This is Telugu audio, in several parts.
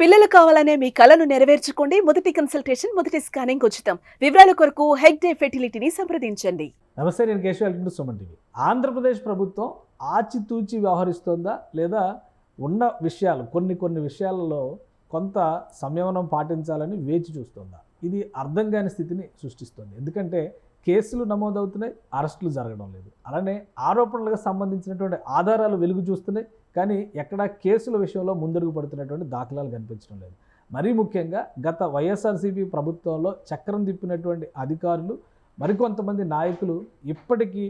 పిల్లలు కావాలనే మీ కలను నెరవేర్చుకోండి. మొదటి కన్సల్టేషన్ మొదటి స్కానింగ్ ఉచితం. వివరాల కొరకు హెగ్ డే ఫెర్టిలిటీని సంప్రదించండి. నమస్తే నేను Keshav welcome to Suman TV. Andhra Pradesh ప్రభుత్వం ఆచితూచి వ్యవహరిస్తోందా లేదా ఉన్న విషయాలు కొన్ని కొన్ని విషయాలలో కొంత సంయమనం పాటించాలని వేచి చూస్తోందా? ఇది అర్థం కాని స్థితిని సృష్టిస్తోంది. ఎందుకంటే కేసులు నమోదవుతున్నాయి అరెస్టులు జరగడం లేదు. అలానే ఆరోపణలకు సంబంధించినటువంటి ఆధారాలు వెలుగు చూస్తున్నాయి కానీ ఎక్కడా కేసుల విషయంలో ముందడుగు పడుతున్నటువంటి దాఖలాలు కనిపించడం లేదు. మరీ ముఖ్యంగా గత వైఎస్ఆర్సీపీ ప్రభుత్వంలో చక్రం తిప్పినటువంటి అధికారులు మరికొంతమంది నాయకులు ఇప్పటికీ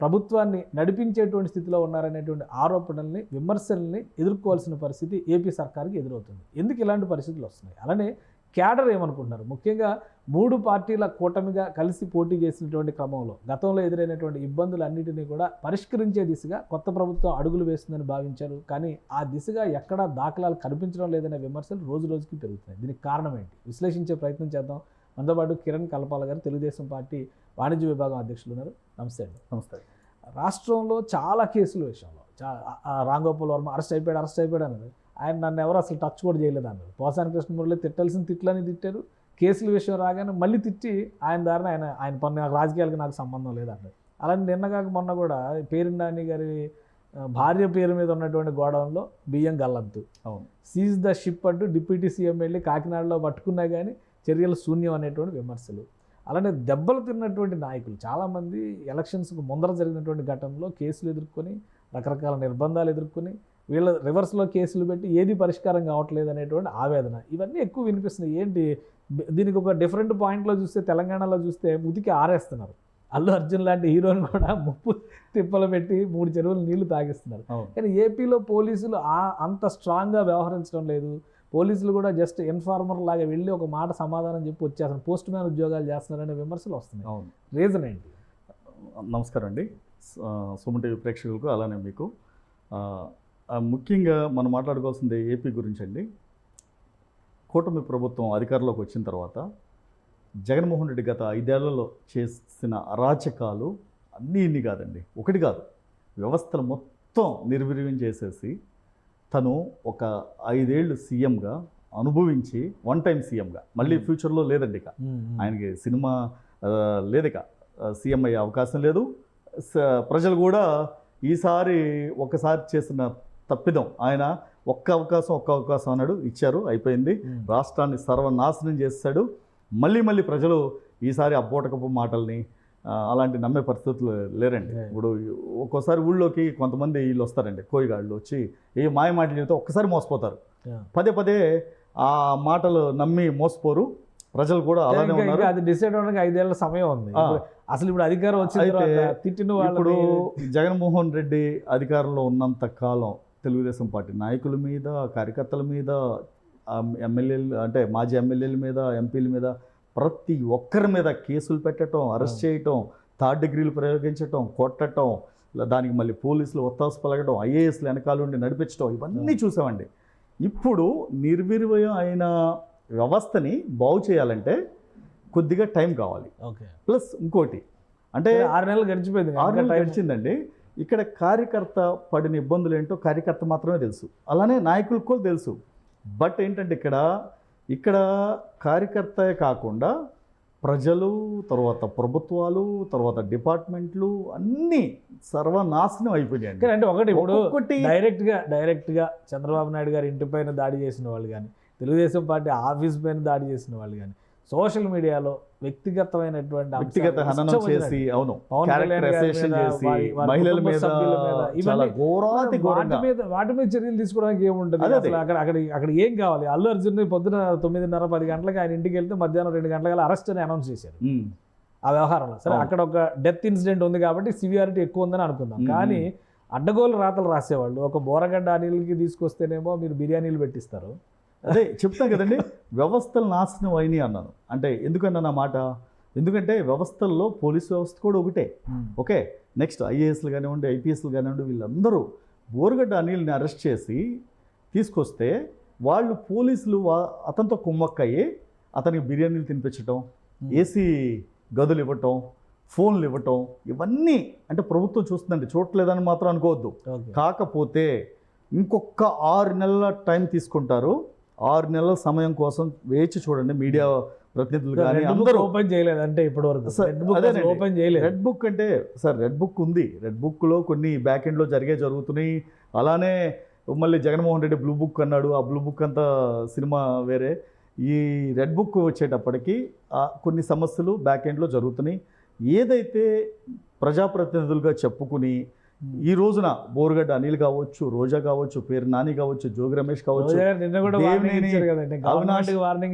ప్రభుత్వాన్ని నడిపించేటువంటి స్థితిలో ఉన్నారనేటువంటి ఆరోపణల్ని విమర్శల్ని ఎదుర్కోవాల్సిన పరిస్థితి ఏపీ సర్కార్కి ఎదురవుతుంది. ఎందుకు ఇలాంటి పరిస్థితులు వస్తున్నాయి? అలానే క్యాడర్ ఏమనుకుంటున్నారు? ముఖ్యంగా మూడు పార్టీల కూటమిగా కలిసి పోటీ చేసినటువంటి క్రమంలో గతంలో ఎదురైనటువంటి ఇబ్బందులన్నిటినీ కూడా పరిష్కరించే దిశగా కొత్త ప్రభుత్వం అడుగులు వేస్తుందని భావించారు. కానీ ఆ దిశగా ఎక్కడా దాఖలాలు కనిపించడం లేదనే విమర్శలు రోజు రోజుకి పెరుగుతున్నాయి. దీనికి కారణం ఏంటి? విశ్లేషించే ప్రయత్నం చేద్దాం. మనతో పాటు కిరణ్ కలపాల గారు తెలుగుదేశం పార్టీ వాణిజ్య విభాగం అధ్యక్షులు ఉన్నారు. నమస్తే అండి. నమస్తే. రాష్ట్రంలో చాలా కేసుల విషయంలో రాంగోపాల్ వర్మ అరెస్ట్ అయిపోయాడు అరెస్ట్ అయిపోయాడు అన్నారు. ఆయన నన్ను ఎవరు అసలు టచ్ కూడా చేయలేదు అన్నారు పోసాని కృష్ణమురళి తిట్టాల్సిన తిట్లని తిట్టారు. కేసుల విషయం రాగానే మళ్ళీ తిట్టి ఆయన దారిన ఆయన ఆయన పని నాకు రాజకీయాలకు నాకు సంబంధం లేదన్నారు అలానే నిన్నగాక మొన్న కూడా పేరిండాని గారి భార్య పేరు మీద ఉన్నటువంటి గోడౌన్లో బియ్యం గల్లంతు. అవును. సీజ్ ద షిప్ అంటూ డిప్యూటీ సీఎం వెళ్ళి కాకినాడలో పట్టుకున్నా కానీ చర్యలు శూన్యం అనేటువంటి విమర్శలు. అలానే దెబ్బలు తిన్నటువంటి నాయకులు చాలామంది ఎలక్షన్స్కు ముందర జరిగినటువంటి ఘటనలో కేసులు ఎదుర్కొని రకరకాల నిర్బంధాలు ఎదుర్కొని వీళ్ళ రివర్స్లో కేసులు పెట్టి ఏది పరిష్కారం కావట్లేదు అనేటువంటి ఆవేదన. ఇవన్నీ ఎక్కువ వినిపిస్తున్నాయి. ఏంటి? దీనికి ఒక డిఫరెంట్ పాయింట్లో చూస్తే తెలంగాణలో చూస్తే ముతికి ఆరేస్తున్నారు. అల్లు అర్జున్ లాంటి హీరోని కూడా ముప్పు తిప్పలు పెట్టి మూడు చెరువులు నీళ్ళు తాగిస్తున్నారు. కానీ ఏపీలో పోలీసులు ఆ అంత స్ట్రాంగ్గా వ్యవహరించడం లేదు. పోలీసులు కూడా జస్ట్ ఇన్ఫార్మర్ లాగా వెళ్ళి ఒక మాట సమాధానం చెప్పి వచ్చేస్తారు పోస్ట్ మ్యాన్ ఉద్యోగాలు చేస్తున్నారనే విమర్శలు వస్తున్నాయి. అవును. రీజన్ ఏంటి? నమస్కారం అండి. సుమన్ టీవీ ప్రేక్షకులకు అలానే మీకు. ముఖ్యంగా మనం మాట్లాడుకోవాల్సింది ఏపీ గురించి అండి కూటమి ప్రభుత్వం అధికారంలోకి వచ్చిన తర్వాత జగన్మోహన్ రెడ్డి గత ఐదేళ్ళలో చేసిన అరాచకాలు అన్నీ ఇన్ని కాదండి. ఒకటి కాదు వ్యవస్థలు మొత్తం నిర్వీర్యం చేసేసి తను ఒక ఐదేళ్ళు సీఎంగా అనుభవించి వన్ టైం సీఎంగా మళ్ళీ ఫ్యూచర్లో లేదండి ఇక. ఆయనకి సినిమా లేదు ఇక. సీఎం అయ్యే అవకాశం లేదు. ప్రజలు కూడా ఈసారి ఒకసారి చేసిన తప్పిదం. ఆయన ఒక్క అవకాశం ఒక్క అవకాశం అన్నాడు ఇచ్చారు అయిపోయింది. రాష్ట్రాన్ని సర్వనాశనం చేస్తాడు మళ్ళీ మళ్ళీ ప్రజలు ఈసారి అబ్బోటకపు మాటల్ని అలాంటి నమ్మే పరిస్థితులు లేరండి. ఇప్పుడు ఒక్కోసారి ఊళ్ళోకి కొంతమంది వీళ్ళు వస్తారండి. కోయిగాళ్ళు వచ్చి ఏ మాయ మాటలు చెబితే ఒక్కసారి మోసపోతారు. పదే పదే ఆ మాటలు నమ్మి మోసపోరు. ప్రజలు కూడా అలానే ఉన్నారు. అది డిసైడ్ అవ్వడానికి ఐదేళ్ళ సమయం ఉంది. అసలు ఇప్పుడు అధికారం వచ్చిన తిట్టిన ఇప్పుడు జగన్మోహన్ రెడ్డి అధికారంలో ఉన్నంత కాలం తెలుగుదేశం పార్టీ నాయకుల మీద కార్యకర్తల మీద ఎమ్మెల్యేలు అంటే మాజీ ఎమ్మెల్యేల మీద ఎంపీల మీద ప్రతి ఒక్కరి మీద కేసులు పెట్టడం అరెస్ట్ చేయటం థర్డ్ డిగ్రీలు ప్రయోగించటం కొట్టటం ఇలా దానికి మళ్ళీ పోలీసులు ఒత్తాసు పలకటం ఐఏఎస్లు వెనకాల ఉండి నడిపించడం ఇవన్నీ చూసామండి. ఇప్పుడు నిర్వీర్యం అయిన వ్యవస్థని బాగు చేయాలంటే కొద్దిగా టైం కావాలి. ఓకే. ప్లస్ ఇంకోటి అంటే ఆరు నెలలు గడిచిపోయింది ఆరు నెలలు గడిచిందండి. ఇక్కడ కార్యకర్త పడిన ఇబ్బందులు ఏంటో కార్యకర్త మాత్రమే తెలుసు. అలానే నాయకులకు కూడా తెలుసు. బట్ ఏంటంటే ఇక్కడ ఇక్కడ కార్యకర్తే కాకుండా ప్రజలు తర్వాత ప్రభుత్వాలు తర్వాత డిపార్ట్మెంట్లు అన్నీ సర్వనాశనం అయిపోయాయండి కానీ అంటే ఒకటి ఇప్పుడు ఒక్కొక్కటి డైరెక్ట్గా డైరెక్ట్గా చంద్రబాబు నాయుడు గారి ఇంటి పైన దాడి చేసిన వాళ్ళు కానీ తెలుగుదేశం పార్టీ ఆఫీస్ పైన దాడి చేసిన వాళ్ళు కానీ సోషల్ మీడియాలో వ్యక్తిగతమైనటువంటి వ్యక్తిగత హననం. చేసి అవును చేసి మహిళల మీద చాలా ఘోరాతి వాటి ఘోరంగా. మీద వాటి మీద చర్యలు తీసుకోవడానికి ఏముంటుంది. అసలు అక్కడ అక్కడ అక్కడ ఏం కావాలి? అల్లు అర్జున్ పొద్దున తొమ్మిదిన్నర పది గంటలకు ఆయన ఇంటికి వెళ్తే మధ్యాహ్నం రెండు గంటలకు అరెస్ట్ అని అనౌన్స్ చేశారు ఆ వ్యవహారంలో. సరే. అక్కడ ఒక డెత్ ఇన్సిడెంట్ ఉంది కాబట్టి సివియారిటీ ఎక్కువ ఉందని అనుకుందాం. కానీ అడ్డగోలు రాతలు రాసేవాళ్ళు. ఒక బోరగడ్డ అనిల్కి తీసుకొస్తేనేమో మీరు బిర్యానీలు పెట్టిస్తారు. అదే చెప్తాను కదండి వ్యవస్థలు నాశనం అయినాయి అన్నాను. అంటే ఎందుకన్నా నా మాట? ఎందుకంటే వ్యవస్థల్లో పోలీస్ వ్యవస్థ కూడా ఒకటే. ఓకే నెక్స్ట్ ఐఏఎస్లు కానివ్వండి ఐపీఎస్లు కానివ్వండి వీళ్ళందరూ బోరుగడ్డ అనిల్ని అరెస్ట్ చేసి తీసుకొస్తే వాళ్ళు పోలీసులు వా- అతనితో కుమ్మక్కయ్యి అతనికి బిర్యానీలు తినిపించటం ఏసీ గదులు ఇవ్వటం ఫోన్లు ఇవ్వటం ఇవన్నీ అంటే ప్రభుత్వం చూస్తుందండి చూడలేదని మాత్రం అనుకోవద్దు. కాకపోతే ఇంకొక ఆరు నెలల టైం తీసుకుంటారు ఆరు నెలల సమయం కోసం వేచి చూడండి మీడియా ప్రతినిధులు కానీ రెడ్ బుక్ అందరూ. ఓపెన్ చేయలేదు అంటే ఇప్పటి వరకు సార్, రెడ్ బుక్ అదేనండి. ఓపెన్ చేయలేదు. రెడ్ బుక్ అంటే సార్ రెడ్ బుక్ ఉంది. రెడ్ బుక్లో కొన్ని బ్యాక్ ఎండ్లో జరిగే జరుగుతున్నాయి. అలానే మళ్ళీ జగన్మోహన్ రెడ్డి బ్లూ బుక్ అన్నాడు. ఆ బ్లూ బుక్ అంతా సినిమా వేరే. ఈ రెడ్ బుక్ వచ్చేటప్పటికి కొన్ని సమస్యలు బ్యాక్ ఎండ్లో జరుగుతున్నాయి. ఏదైతే ప్రజాప్రతినిధులుగా చెప్పుకుని ఈ రోజున బోరుగడ్డ అనిల్ కావచ్చు రోజా కావచ్చు పేరు నాని కావచ్చు జోగి రమేష్ కావచ్చు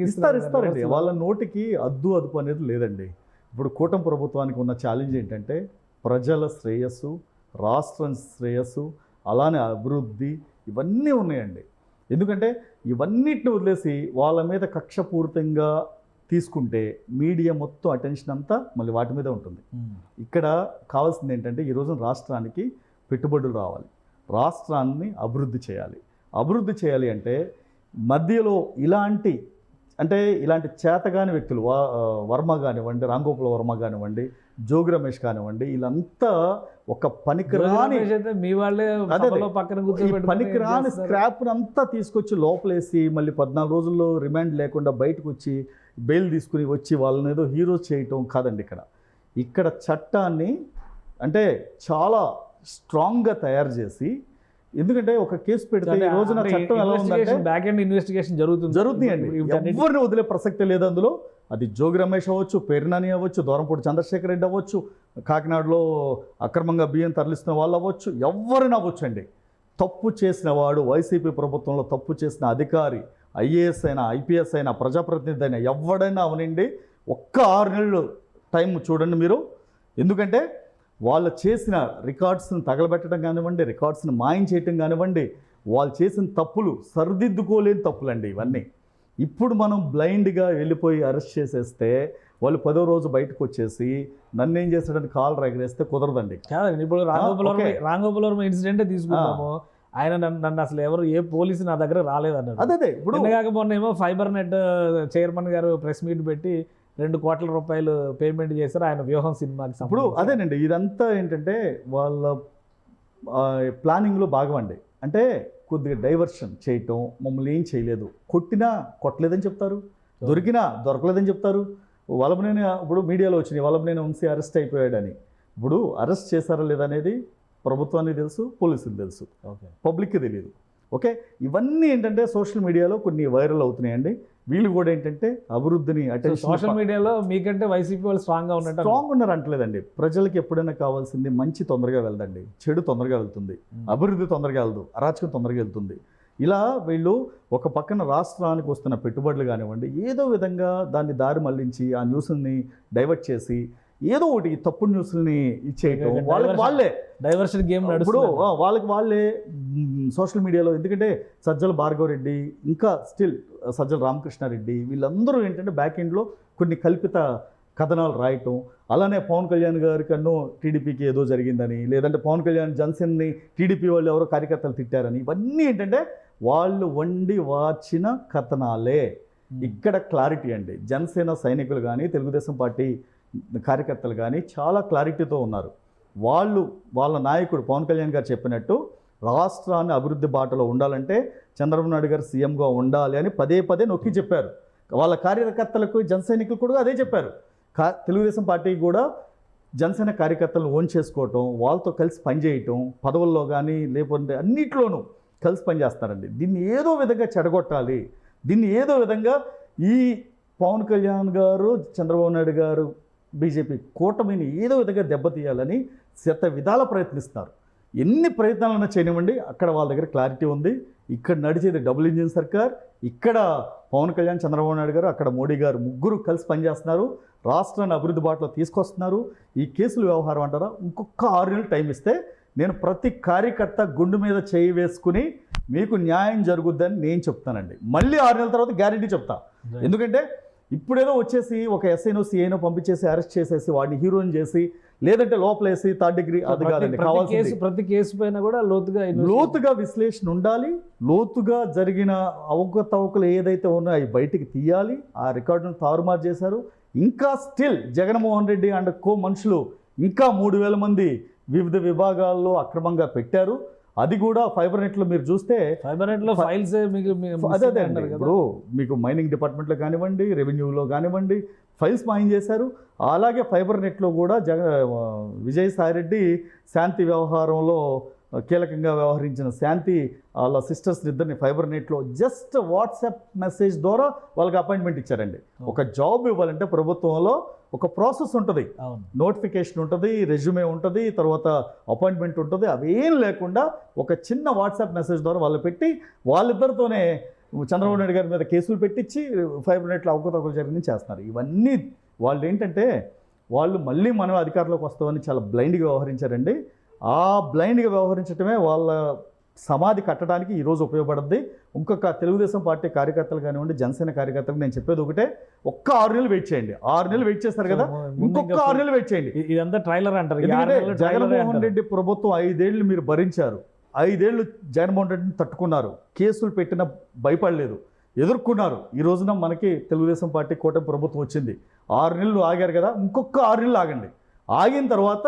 ఇస్తారు ఇస్తారండి వాళ్ళ నోటికి అద్దు అదుపు అనేది లేదండి. ఇప్పుడు కూటమి ప్రభుత్వానికి ఉన్న ఛాలెంజ్ ఏంటంటే ప్రజల శ్రేయస్సు రాష్ట్రం శ్రేయస్సు అలానే అభివృద్ధి ఇవన్నీ ఉన్నాయండి. ఎందుకంటే ఇవన్నిటిని వదిలేసి వాళ్ళ మీద కక్షపూరితంగా తీసుకుంటే మీడియా మొత్తం అటెన్షన్ అంతా మళ్ళీ వాటి మీదే ఉంటుంది. ఇక్కడ కావాల్సింది ఏంటంటే ఈ రోజున రాష్ట్రానికి పెట్టుబడులు రావాలి. రాష్ట్రాన్ని అభివృద్ధి చేయాలి. అభివృద్ధి చేయాలి అంటే మధ్యలో ఇలాంటి అంటే ఇలాంటి చేతగాని వ్యక్తులు వా- వర్మ కానివ్వండి రాంగోపాల్ వర్మ కానివ్వండి జోగి రమేష్ కానివ్వండి వీళ్ళంతా ఒక పనికిరాని మీ వాళ్ళే పక్కన పనికిరాని. స్క్రాప్ అంతా తీసుకొచ్చి లోపలేసి మళ్ళీ పద్నాలుగు రోజుల్లో రిమాండ్ లేకుండా బయటకు వచ్చి బెయిల్ తీసుకుని వచ్చి వాళ్ళని ఏదో హీరో చేయటం కాదండి ఇక్కడ. ఇక్కడ చట్టాన్ని అంటే చాలా స్ట్రాంగ్గా తయారు చేసి ఎందుకంటే ఒక కేసు పెడితే ఈ రోజున చట్టం ఎలా ఉందంటే బ్యాక్ ఎండ్ ఇన్వెస్టిగేషన్ జరుగుతుంది. వీటన్నిటి- ఎవరిని వదిలే ప్రసక్తి లేదు అందులో. అది జోగి రమేష్ అవ్వచ్చు పేర్నాని అవ్వచ్చు దూరంపూడి చంద్రశేఖర్ రెడ్డి అవ్వచ్చు కాకినాడలో అక్రమంగా బియ్యం తరలిస్తున్న వాళ్ళు అవ్వచ్చు ఎవరిని అవ్వచ్చు అండి తప్పు చేసిన వాడు వైసీపీ ప్రభుత్వంలో తప్పు చేసిన అధికారి ఐఏఎస్ అయినా ఐపీఎస్ అయినా ప్రజాప్రతినిధి అయినా ఎవడైనా అవనండి ఒక్క ఆరు నెలలు టైం చూడండి మీరు. ఎందుకంటే వాళ్ళు చేసిన రికార్డ్స్ని తగలబెట్టడం కానివ్వండి రికార్డ్స్ని మాయం చేయటం కానివ్వండి వాళ్ళు చేసిన తప్పులు సరిదిద్దుకోలేని తప్పులండి ఇవన్నీ. ఇప్పుడు మనం బ్లైండ్గా వెళ్ళిపోయి అరెస్ట్ చేసేస్తే వాళ్ళు పదో రోజు బయటకు వచ్చేసి నన్ను ఏం చేస్తాడని కాల్ రగరేస్తే కుదరదండి. ఇప్పుడు. రాంగోపురం ఇన్సిడెంట్ తీసుకుందాము. ఆయన నన్ను అసలు ఎవరు ఏ పోలీసు నా దగ్గర రాలేదన్నారు అదే అదే ఇప్పుడు కాక మొన్న ఏమో ఫైబర్ నెట్ చైర్మన్ గారు ప్రెస్ మీట్ పెట్టి రెండు కోట్ల రూపాయలు పేమెంట్ చేశారు. ఆయన వ్యూహం సినిమాకి ఇప్పుడు. అదేనండి ఇదంతా ఏంటంటే వాళ్ళ ప్లానింగ్లో భాగం అండి. అంటే కొద్దిగా డైవర్షన్ చేయటం మమ్మల్ని ఏం చేయలేదు. కొట్టినా కొట్టలేదని చెప్తారు దొరికినా దొరకలేదని చెప్తారు. వల్లభనేని ఇప్పుడు మీడియాలో వచ్చినాయి వల్లభనేని వంశీ అరెస్ట్ అయిపోయాడని. ఇప్పుడు అరెస్ట్ చేశారా లేదా అనేది ప్రభుత్వానికి తెలుసు పోలీసులకు తెలుసు. ఓకే. పబ్లిక్కి తెలియదు ఓకే? ఇవన్నీ ఏంటంటే సోషల్ మీడియాలో కొన్ని వైరల్ అవుతున్నాయండి. వీళ్ళు కూడా ఏంటంటే అభివృద్ధిని అటెన్షన్ సోషల్ మీడియాలో మీకంటే వైసీపీ వాళ్ళు స్ట్రాంగ్గా ఉన్నట్టు స్ట్రాంగ్ ఉన్నారు అంటలేదండి ప్రజలకు ఎప్పుడైనా కావాల్సింది మంచి తొందరగా వెళ్దండి. చెడు తొందరగా వెళ్తుంది. అభివృద్ధి తొందరగా వెళ్దు అరాచకం తొందరగా వెళ్తుంది. ఇలా వీళ్ళు ఒక పక్కన రాష్ట్రానికి వస్తున్న పెట్టుబడులు కానివ్వండి ఏదో విధంగా దాన్ని దారి మళ్ళించి ఆ న్యూస్ని డైవర్ట్ చేసి ఏదో ఒకటి ఈ తప్పుడు న్యూస్ని ఇచ్చేయటం. వాళ్ళకి వాళ్ళే. డైవర్షన్ గేమ్ ఇప్పుడు వాళ్ళకి వాళ్ళే సోషల్ మీడియాలో. ఎందుకంటే సజ్జల భార్గవరెడ్డి ఇంకా స్టిల్ సజ్జల రామకృష్ణారెడ్డి వీళ్ళందరూ ఏంటంటే బ్యాక్ ఎండ్లో కొన్ని కల్పిత కథనాలు రాయటం. అలానే పవన్ కళ్యాణ్ గారి కన్ను టీడీపీకి ఏదో జరిగిందని లేదంటే పవన్ కళ్యాణ్ జన్సన్ని టీడీపీ వాళ్ళు ఎవరో కార్యకర్తలు తిట్టారని. ఇవన్నీ ఏంటంటే వాళ్ళు వండి వాచిన కథనాలే. ఇక్కడ క్లారిటీ అండి. జనసేన సైనికులు కానీ తెలుగుదేశం పార్టీ కార్యకర్తలు కానీ చాలా క్లారిటీతో ఉన్నారు. వాళ్ళు వాళ్ళ నాయకుడు పవన్ కళ్యాణ్ గారు చెప్పినట్టు రాష్ట్రాన్ని అభివృద్ధి బాటలో ఉండాలంటే చంద్రబాబు నాయుడు గారు సీఎంగా ఉండాలి అని పదే పదే నొక్కి చెప్పారు. వాళ్ళ కార్యకర్తలకు జనసైనికులు కూడా అదే చెప్పారు. కా తెలుగుదేశం పార్టీ కూడా జనసేన కార్యకర్తలను ఓన్ చేసుకోవటం వాళ్ళతో కలిసి పనిచేయటం పదవుల్లో కానీ లేకుంటే అన్నిట్లోనూ కలిసి పనిచేస్తారండి దీన్ని ఏదో విధంగా చెడగొట్టాలి. దీన్ని ఏదో విధంగా ఈ పవన్ కళ్యాణ్ గారు చంద్రబాబు నాయుడు గారు బీజేపీ కూటమిని ఏదో విధంగా దెబ్బతీయాలని శత విధాల ప్రయత్నిస్తున్నారు. ఎన్ని ప్రయత్నాలన్నా చేయనివ్వండి అక్కడ వాళ్ళ దగ్గర క్లారిటీ ఉంది. ఇక్కడ నడిచేది డబుల్ ఇంజిన్ సర్కార్ ఇక్కడ పవన్ కళ్యాణ్ చంద్రబాబు నాయుడు గారు అక్కడ మోడీ గారు ముగ్గురు కలిసి పనిచేస్తున్నారు. రాష్ట్రాన్ని అభివృద్ధి బాటలో తీసుకొస్తున్నారు. ఈ కేసుల వ్యవహారం అంటారా? ఇంకొక ఆరు నెలలు టైం ఇస్తే నేను ప్రతి కార్యకర్త గుండు మీద చేయి వేసుకుని మీకు న్యాయం జరుగుద్దని నేను చెప్తానండి. మళ్ళీ ఆరు నెలల తర్వాత గ్యారంటీ చెప్తా. ఎందుకంటే ఇప్పుడేదో వచ్చేసి ఒక ఎస్ఐనో సిఐనో పంపించేసి అరెస్ట్ చేసేసి వాడిని హీరోయిన్ చేసి లేదంటే లోపలేసి థర్డ్ డిగ్రీ అది కాదండి ప్రతి కావాల్సింది. కేసు ప్రతి కేసు పైన కూడా లోతుగా లోతుగా విశ్లేషణ ఉండాలి లోతుగా జరిగిన అవకతవకలు ఏదైతే ఉన్నాయో అవి బయటికి తీయాలి ఆ రికార్డును తారుమారు చేశారు. ఇంకా still Jaganmohan Reddy and co మనుషులు ఇంకా మూడు వేల మంది వివిధ విభాగాల్లో అక్రమంగా పెట్టారు. అది కూడా ఫైబర్ నెట్లో మీరు చూస్తే ఫైబర్ నెట్లో ఫైల్స్ అదే అదే అండి. ఇప్పుడు మీకు మైనింగ్ డిపార్ట్మెంట్లో కానివ్వండి రెవెన్యూలో కానివ్వండి ఫైల్స్ మాయం చేశారు అలాగే ఫైబర్ నెట్లో కూడా జగ విజయసాయి రెడ్డి శాంతి వ్యవహారంలో కీలకంగా వ్యవహరించిన శాంతి వాళ్ళ సిస్టర్స్ ఇద్దరిని ఫైబర్ నెట్లో జస్ట్ వాట్సాప్ మెసేజ్ ద్వారా వాళ్ళకి అపాయింట్మెంట్ ఇచ్చారండి. ఒక జాబ్ ఇవ్వాలంటే ప్రభుత్వంలో ఒక ప్రాసెస్ ఉంటుంది. నోటిఫికేషన్ ఉంటుంది రెజ్యూమే ఉంటుంది తర్వాత అపాయింట్మెంట్ ఉంటుంది. అవేం లేకుండా ఒక చిన్న వాట్సాప్ మెసేజ్ ద్వారా వాళ్ళు పెట్టి వాళ్ళిద్దరితోనే చంద్రబాబు నాయుడు గారి మీద కేసులు పెట్టించి ఫైబర్ నెట్లో అవకతవకలు జరిగింది చేస్తున్నారు. ఇవన్నీ వాళ్ళు ఏంటంటే వాళ్ళు మళ్ళీ మనం అధికారంలోకి వస్తామని చాలా బ్లైండ్గా వ్యవహరించారండి. ఆ బ్లైండ్గా వ్యవహరించడమే వాళ్ళ సమాధి కట్టడానికి ఈరోజు ఉపయోగపడుద్ది. ఇంకొక తెలుగుదేశం పార్టీ కార్యకర్తలు కానివ్వండి జనసేన కార్యకర్తలకు నేను చెప్పేది ఒకటే ఒక్క ఆరు నెలలు వెయిట్ చేయండి. ఆరు నెలలు వెయిట్ చేస్తారు కదా ఇంకొక ఇంకా ఆరు నెలలు వెయిట్ చేయండి. ఇదంతా ట్రైలర్ అంటారు. జగన్మోహన్. రెడ్డి ప్రభుత్వం ఐదేళ్ళు మీరు భరించారు. ఐదేళ్ళు జగన్మోహన్ రెడ్డిని తట్టుకున్నారు. కేసులు పెట్టిన భయపడలేదు. ఎదుర్కొన్నారు. ఈ రోజున మనకి తెలుగుదేశం పార్టీ కూటమి ప్రభుత్వం వచ్చింది. ఆరు నెలలు ఆగారు కదా ఇంకొక ఆరు నెలలు ఆగండి. ఆగిన తర్వాత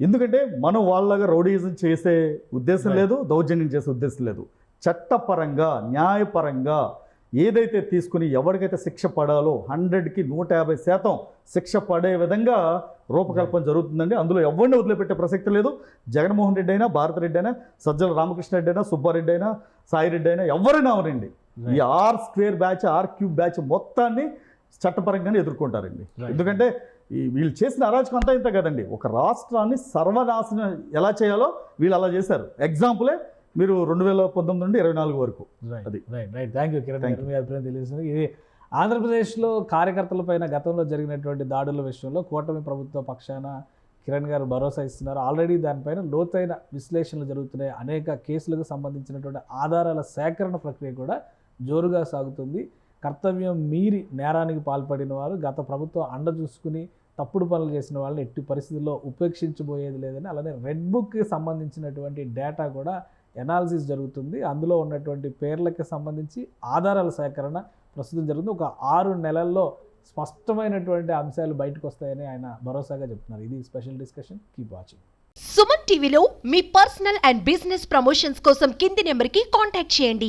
ఎందుకంటే మనం వాళ్ళగా రౌడీజం చేసే ఉద్దేశం. లేదు దౌర్జన్యం చేసే ఉద్దేశం లేదు. చట్టపరంగా న్యాయపరంగా ఏదైతే తీసుకుని ఎవరికైతే శిక్ష పడాలో హండ్రెడ్కి నూట యాభై శాతం శిక్ష పడే విధంగా రూపకల్పన జరుగుతుందండి. అందులో ఎవరిని వదిలిపెట్టే ప్రసక్తి లేదు. జగన్మోహన్ రెడ్డి అయినా భారతరెడ్డి అయినా సజ్జల రామకృష్ణారెడ్డి అయినా సుబ్బారెడ్డి అయినా సాయిరెడ్డి అయినా ఎవరైనా అవనండి. ఈ R square batch R cube batch మొత్తాన్ని చట్టపరంగానే ఎదుర్కొంటారండి. ఎందుకంటే ఈ వీళ్ళు చేసిన అరాచకం అంతా ఇంత కదండి. ఒక రాష్ట్రాన్ని సర్వనాశనం ఎలా చేయాలో వీళ్ళు అలా చేశారు. ఎగ్జాంపులే మీరు రెండు వేల పంతొమ్మిది నుండి ఇరవై నాలుగు వరకు. రైట్ అది. Right right thank you Kiran మీ అభిప్రాయం ఇది ఆంధ్రప్రదేశ్లో కార్యకర్తలపైన గతంలో జరిగినటువంటి దాడుల విషయంలో కూటమి ప్రభుత్వ పక్షాన కిరణ్ గారు భరోసా ఇస్తున్నారు. ఆల్రెడీ దానిపైన లోతైన విశ్లేషణలు జరుగుతున్నాయి. అనేక కేసులకు సంబంధించినటువంటి ఆధారాల సేకరణ ప్రక్రియ కూడా జోరుగా సాగుతుంది. కర్తవ్యం మీరి నేరానికి పాల్పడిన వారు గత ప్రభుత్వం అండ చూసుకుని తప్పుడు పనులు చేసిన వాళ్ళని ఎట్టి పరిస్థితుల్లో ఉపేక్షించబోయేది లేదని అలానే రెడ్ బుక్కి సంబంధించినటువంటి డేటా కూడా ఎనాలిసిస్ జరుగుతుంది. అందులో ఉన్నటువంటి పేర్లకి సంబంధించి ఆధారాల సేకరణ ప్రస్తుతం జరుగుతుంది. ఒక ఆరు నెలల్లో స్పష్టమైనటువంటి అంశాలు బయటకు వస్తాయని ఆయన భరోసాగా చెప్తున్నారు. ఇది special discussion. Keep watching. Suman టీవీలో మీ పర్సనల్ అండ్ బిజినెస్ ప్రమోషన్స్ కోసం కింది నెంబర్కి కాంటాక్ట్ చేయండి.